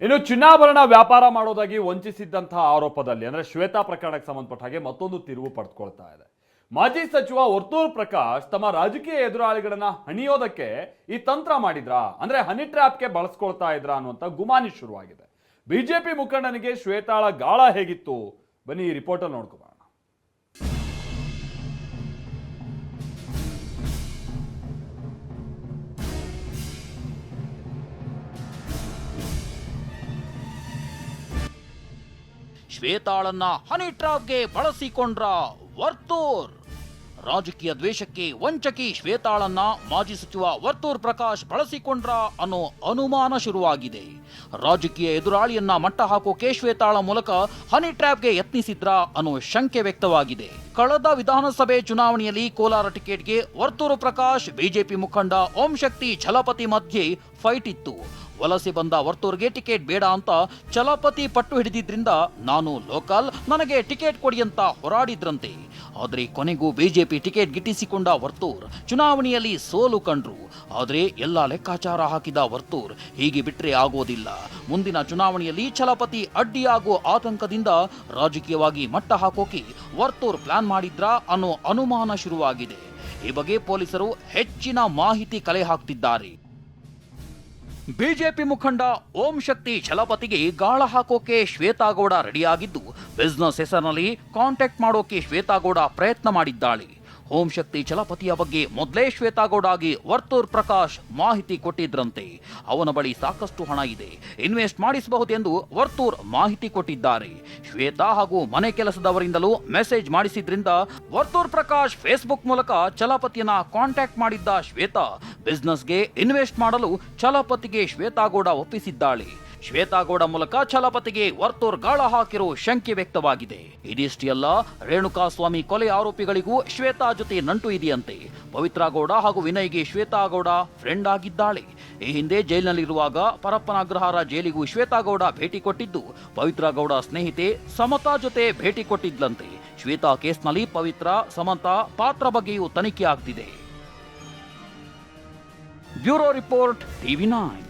ಇನ್ನು ಚಿನ್ನಾಭರಣ ವ್ಯಾಪಾರ ಮಾಡೋದಾಗಿ ವಂಚಿಸಿದ್ದಂತಹ ಆರೋಪದಲ್ಲಿ, ಅಂದ್ರೆ ಶ್ವೇತಾ ಪ್ರಕರಣಕ್ಕೆ ಸಂಬಂಧಪಟ್ಟ ಹಾಗೆ ಮತ್ತೊಂದು ತಿರುವು ಪಡೆದುಕೊಳ್ತಾ ಇದೆ. ಮಾಜಿ ಸಚಿವ ವರ್ತೂರ್ ಪ್ರಕಾಶ್ ತಮ್ಮ ರಾಜಕೀಯ ಎದುರಾಳಿಗಳನ್ನ ಹಣಿಯೋದಕ್ಕೆ ಈ ತಂತ್ರ ಮಾಡಿದ್ರಾ? ಅಂದ್ರೆ ಹನಿ ಟ್ರ್ಯಾಪ್ಗೆ ಬಳಸ್ಕೊಳ್ತಾ ಇದ್ರಾ ಅನ್ನುವಂಥ ಗುಮಾನಿ ಶುರುವಾಗಿದೆ. ಬಿಜೆಪಿ ಮುಖಂಡನಿಗೆ ಶ್ವೇತಾಳ ಗಾಳ ಹೇಗಿತ್ತು? ಬನ್ನಿ ಈ ರಿಪೋರ್ಟಲ್ಲಿ ನೋಡ್ಕೊಬೋಣ ಶ್ವೇತಾಳನ್ನ ಹನಿ ಟ್ರಾಪ್ಗೆ ಬಳಸಿಕೊಂಡ್ರ ವರ್ತೂರ್. ರಾಜಕೀಯ ದ್ವೇಷಕ್ಕೆ ವಂಚಕಿ ಶ್ವೇತಾಳನ್ನ ಮಾಜಿ ಸಚಿವ ವರ್ತೂರ್ ಪ್ರಕಾಶ್ ಬಳಸಿಕೊಂಡ್ರ ಅನ್ನೋ ಅನುಮಾನ ಶುರುವಾಗಿದೆ. ರಾಜಕೀಯ ಎದುರಾಳಿಯನ್ನ ಮಟ್ಟ ಹಾಕೋಕೆ ಶ್ವೇತಾಳ ಮೂಲಕ ಹನಿ ಟ್ರ್ಯಾಪ್ಗೆ ಯತ್ನಿಸಿದ್ರ ಅನ್ನೋ ಶಂಕೆ ವ್ಯಕ್ತವಾಗಿದೆ. ಕಳೆದ ವಿಧಾನಸಭೆ ಚುನಾವಣೆಯಲ್ಲಿ ಕೋಲಾರ ಟಿಕೆಟ್ಗೆ ವರ್ತೂರು ಪ್ರಕಾಶ್, ಬಿಜೆಪಿ ಮುಖಂಡ ಓಂ ಶಕ್ತಿ, ಛಲಪತಿ ಮಧ್ಯೆ ಫೈಟ್ ಇತ್ತು. ವಲಸೆ ಬಂದ ವರ್ತೂರ್ಗೆ ಟಿಕೆಟ್ ಬೇಡ ಅಂತ ಚಲಪತಿ ಪಟ್ಟು ಹಿಡಿದಿದ್ರಿಂದ ನಾನು ಲೋಕಲ್, ನನಗೆ ಟಿಕೆಟ್ ಕೊಡಿ ಅಂತ ಹೋರಾಡಿದ್ರಂತೆ. ಆದರೆ ಕೊನೆಗೂ ಬಿಜೆಪಿ ಟಿಕೆಟ್ ಗಿಟ್ಟಿಸಿಕೊಂಡ ವರ್ತೂರ್ ಚುನಾವಣೆಯಲ್ಲಿ ಸೋಲು ಕಂಡ್ರು. ಆದರೆ ಎಲ್ಲ ಲೆಕ್ಕಾಚಾರ ಹಾಕಿದ ವರ್ತೂರ್ ಹೀಗೆ ಬಿಟ್ರೆ ಆಗೋದಿಲ್ಲ. ಮುಂದಿನ ಚುನಾವಣೆಯಲ್ಲಿ ಛಲಪತಿ ಅಡ್ಡಿಯಾಗೋ ಆತಂಕದಿಂದ ರಾಜಕೀಯವಾಗಿ ಮಟ್ಟ ಹಾಕೋಕೆ ವರ್ತೂರ್ ಪ್ಲಾನ್ ಮಾಡಿದ್ರಾ ಅನ್ನೋ ಅನುಮಾನ ಶುರುವಾಗಿದೆ. ಈ ಬಗ್ಗೆ ಪೊಲೀಸರು ಹೆಚ್ಚಿನ ಮಾಹಿತಿ ಕಲೆ ಹಾಕ್ತಿದ್ದಾರೆ. ಬಿಜೆಪಿ ಮುಖಂಡ ಓಂ ಶಕ್ತಿ ಛಲಪತಿಗೆ ಗಾಳ ಹಾಕೋಕೆ ಶ್ವೇತಾಗೌಡ ರೆಡಿಯಾಗಿದ್ದು ಬಿಸ್ನೆಸ್ ಹೆಸರಿನಲ್ಲಿ ಕಾಂಟ್ಯಾಕ್ಟ್ ಮಾಡೋಕೆ ಶ್ವೇತಾಗೌಡ ಪ್ರಯತ್ನ ಮಾಡಿದ್ದಾಳೆ. ಓಂ ಶಕ್ತಿ ಚಲಪತಿಯ ಬಗ್ಗೆ ಮೊದಲೇ ಶ್ವೇತಾಗೌಡಾಗಿ ವರ್ತೂರ್ ಪ್ರಕಾಶ್ ಮಾಹಿತಿ ಕೊಟ್ಟಿದ್ರಂತೆ. ಅವನ ಬಳಿ ಸಾಕಷ್ಟು ಹಣ ಇದೆ. ಇನ್ವೆಸ್ಟ್ ಮಾಡಿಸಬಹುದೆಂದು ವರ್ತೂರ್ ಮಾಹಿತಿ ಕೊಟ್ಟಿದ್ದಾರೆ. ಶ್ವೇತಾ ಹಾಗೂ ಮನೆ ಕೆಲಸದವರಿಂದಲೂ ಮೆಸೇಜ್ ಮಾಡಿಸಿದ್ರಿಂದ ವರ್ತೂರ್ ಪ್ರಕಾಶ್ ಫೇಸ್ಬುಕ್ ಮೂಲಕ ಚಲಪತಿಯನ್ನ ಕಾಂಟ್ಯಾಕ್ಟ್ ಮಾಡಿದ್ದ ಶ್ವೇತಾ. ಬಿಸ್ನೆಸ್ಗೆ ಇನ್ವೆಸ್ಟ್ ಮಾಡಲು ಛಲಪತಿಗೆ ಶ್ವೇತಾಗೌಡ ಒಪ್ಪಿಸಿದ್ದಾಳೆ. ಶ್ವೇತಾಗೌಡ ಮೂಲಕ ಛಲಪತಿಗೆ ವರ್ತೂರ್ ಗಾಳ ಹಾಕಿರೋ ಶಂಕೆ ವ್ಯಕ್ತವಾಗಿದೆ. ಇದಿಷ್ಟೇ ಅಲ್ಲ, ರೇಣುಕಾಸ್ವಾಮಿ ಕೊಲೆ ಆರೋಪಿಗಳಿಗೂ ಶ್ವೇತಾ ಜೊತೆ ನಂಟು ಇದೆಯಂತೆ. ಪವಿತ್ರಾಗೌಡ ಹಾಗೂ ವಿನಯ್ಗೆ ಶ್ವೇತಾಗೌಡ ಫ್ರೆಂಡ್ ಆಗಿದ್ದಾಳೆ. ಈ ಹಿಂದೆ ಜೈಲಿನಲ್ಲಿರುವಾಗ ಪರಪ್ಪನ ಅಗ್ರಹಾರ ಜೈಲಿಗೂ ಶ್ವೇತಾಗೌಡ ಭೇಟಿ ಕೊಟ್ಟಿದ್ದು, ಪವಿತ್ರಾಗೌಡ ಸ್ನೇಹಿತೆ ಸಮತಾ ಜೊತೆ ಭೇಟಿ ಕೊಟ್ಟಿದ್ಲಂತೆ. ಶ್ವೇತಾ ಕೇಸ್ನಲ್ಲಿ ಪವಿತ್ರ, ಸಮತಾ ಪಾತ್ರ ಬಗ್ಗೆಯೂ ತನಿಖೆ ಆಗ್ತಿದೆ. Bureau report, TV nine.